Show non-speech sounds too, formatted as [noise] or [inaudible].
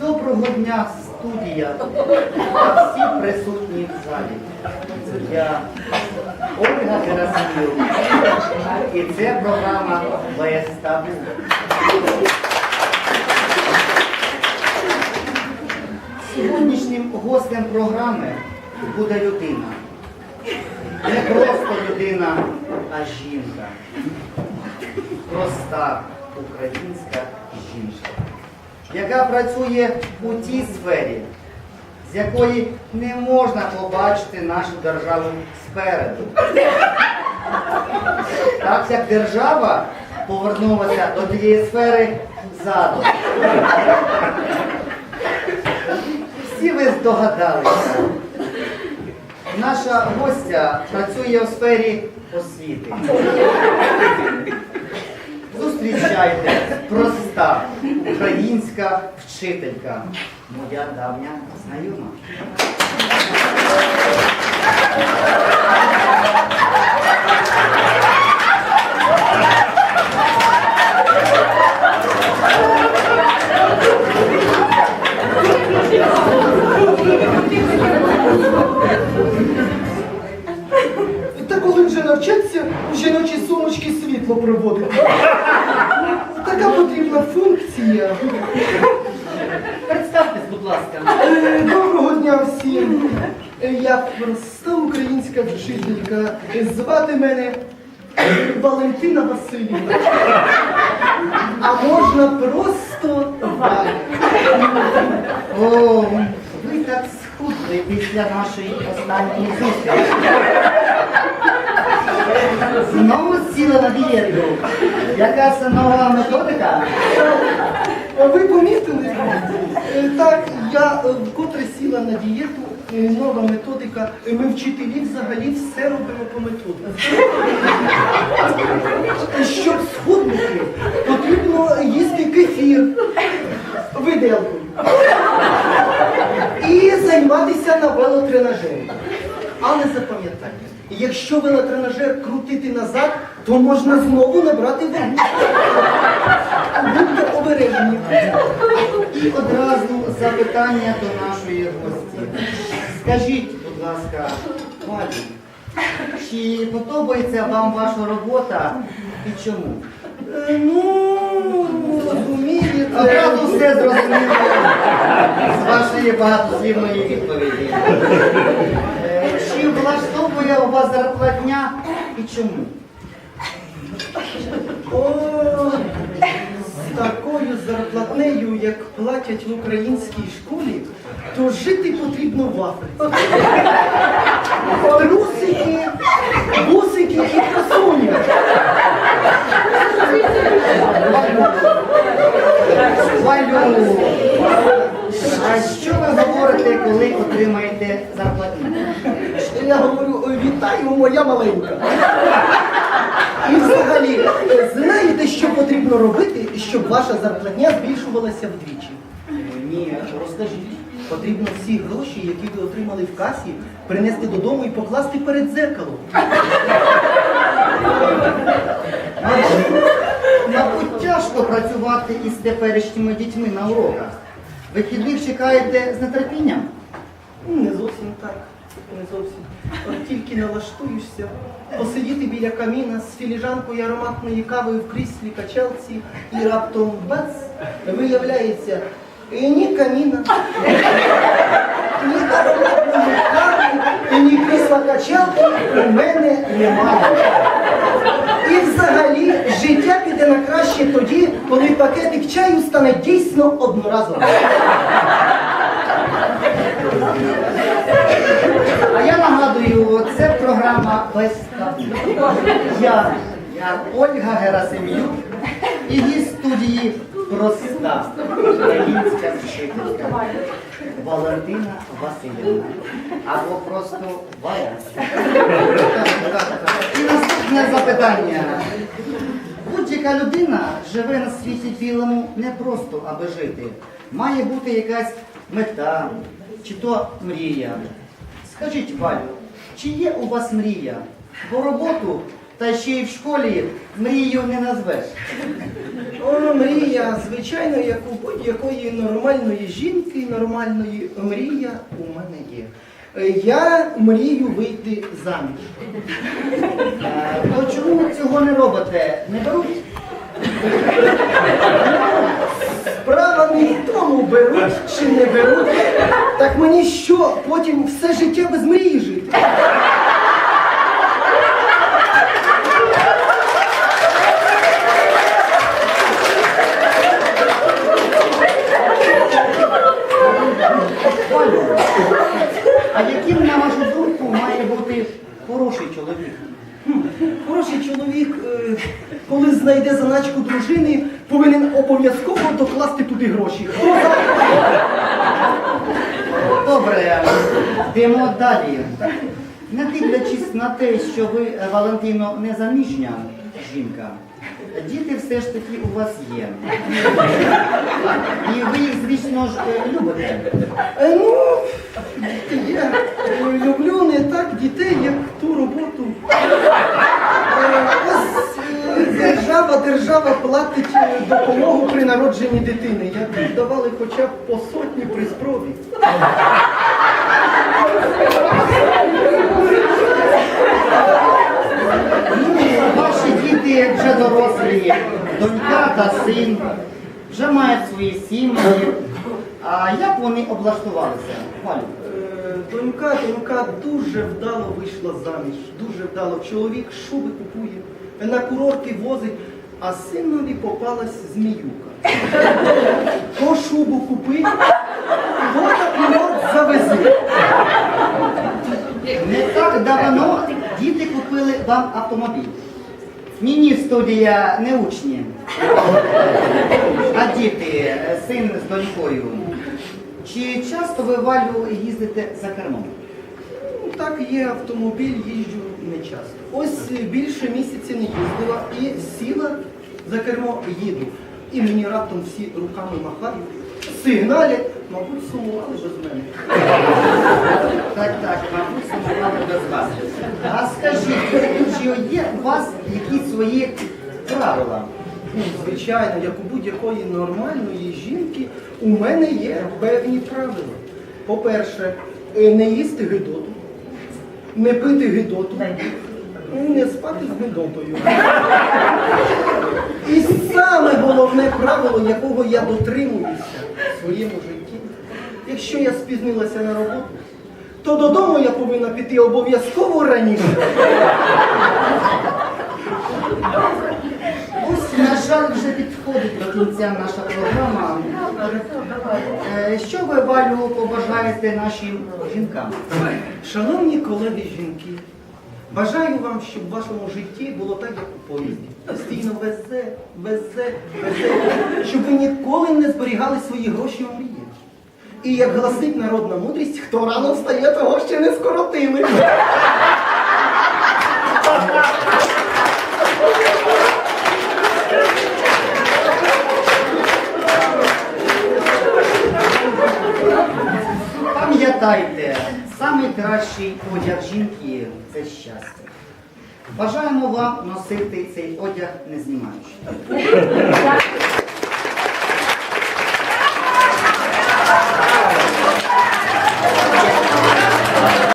Доброго дня, студія та всі присутні в залі. Я Ольга Герасимів. І це програма без табу. Сьогоднішнім гостем програми буде людина. Не просто людина, а жінка. Проста українська жінка яка працює у тій сфері, з якої не можна побачити нашу державу спереду. Так як держава повернулася до тієї сфери ззаду. Всі ви здогадалися. Наша гостя працює у сфері освіти. Зустрічайте, проста українська вчителька, моя давня знайома. Та коли вже навчаться жіночі сумочки світло проводити. Ласка. Е, Доброго дня всім. Е, Я проста українська вчителька. Звати мене Валентина Васильівна. А можна просто Валя. О, ви так схудли після нашої останньої зустрічі. Знову сіла на дієту. Яка це нова методика? А Ви помітили? Е, Так, я е, вкотре сіла на дієту, е, нова методика. Е, Ми вчителі взагалі все робимо по методиці. Щоб схуднути, потрібно їсти кефір, виделку. І займатися на велотренажері. Але запам'ятайте, якщо велотренажер крутити назад, то можна знову набрати вагу. Будьте обережні. І одразу запитання до нашої гості. Скажіть, будь ласка, Валі, чи подобається вам ваша робота і чому? Е, Ну, розумієте. Одразу все зрозуміло з вашої багатослівної відповіді. Е, Чи влаштовує у вас зарплатня і чому? Такою зарплатнею, як платять в українській школі, то жити потрібно в Африці. Трусики, бусики і красуня. Валю, а що ви говорите, коли отримаєте зарплатню? Я говорю, «Ой, вітаю, моя маленька. І взагалі, е, знаєте, що потрібно робити, щоб ваша зарплатня збільшувалася вдвічі? Е, Ні, розкажіть. Потрібно всі гроші, які ви отримали в касі, принести додому і покласти перед зеркалом. Мабуть, тяжко працювати із теперішніми дітьми на уроках. Вихідних чекаєте з нетерпінням? Не зовсім так. Не зовсім. От тільки налаштуєшся, посидіти біля каміна з філіжанкою ароматної кави в кріслі качалці і раптом бац, виявляється, і ні каміна, ні ароматної кави, і ні крісла качалки у мене немає. І взагалі життя піде на краще тоді, коли пакетик чаю стане дійсно одноразовим. А я нагадую, це програма без. Я, я Ольга Герасим'юк і гість студії проста українська вчителька. Валентина Васильівна. Або просто Валя. І наступне запитання. Будь-яка людина живе на світі білому не просто аби жити. Має бути якась мета, чи то мрія. Скажіть, Валю, чи є у вас мрія? Бо роботу та ще й в школі мрією не назвеш. О, мрія, звичайно, як у будь-якої нормальної жінки, нормальної мрія у мене є. Я мрію вийти заміж. Е, То чому цього не робите? Не беруть? [laughs] Справа не в тому, беруть чи не беруть. Так мені що, потім все життя без мрії жити? Валю, а яким, на вашу думку, має бути хороший чоловік? Хороший чоловік, е, коли знайде заначку дружини, повинен обов'язково докласти туди гроші. Добре, йдемо далі. Не дивлячись на те, що ви, е, Валентино, не заміжня жінка, діти все ж таки у вас є. І ви їх, звісно ж, е, любите. Ну, я люблю не так дітей, як ту роботу. Держава, держава платить е, допомогу при народженні дитини. Як давали хоча б по сотні при спробі. Ваші діти вже дорослі, донька та син, вже мають свої сім'ї. А як вони облаштувалися? Валю? Донька, донька дуже вдало вийшла заміж, дуже вдало. Чоловік шуби купує, на курорти возить, а синові попалась зміюка. То шубу купи, то на курорт завези. Не так давно діти купили вам автомобіль. Ні, ні, студія не учні. А діти, син з донькою. Чи часто ви Валю їздите за кермом? Ну, Так, є автомобіль, їжджу не часто. Ось більше місяця не їздила і сіла за кермо їду. І мені раптом всі руками махають, сигналять, мабуть, сумували без мене. Так, так, мабуть, сумували без вас. А скажіть, чи є у вас якісь свої правила? Ну, Звичайно, як у будь-якої нормальної жінки, у мене є певні правила. По-перше, е, не їсти гидоту, не пити гидоту, не спати з гидотою. І саме головне правило, якого я дотримуюся в своєму житті, якщо я спізнилася на роботу, то додому я повинна піти обов'язково раніше. Ось, на жаль, вже підходить до кінця наша програма. Е, Що ви, Валю, побажаєте нашим жінкам? Шановні колеги жінки, бажаю вам, щоб в вашому житті було так, як у поїзді. Постійно везе, везе, везе, щоб ви ніколи не зберігали свої гроші у мрії. І як гласить народна мудрість, хто рано встає, того ще не скоротили. Пам'ятайте, найкращий одяг жінки це щастя. Бажаємо вам носити цей одяг не знімаючи.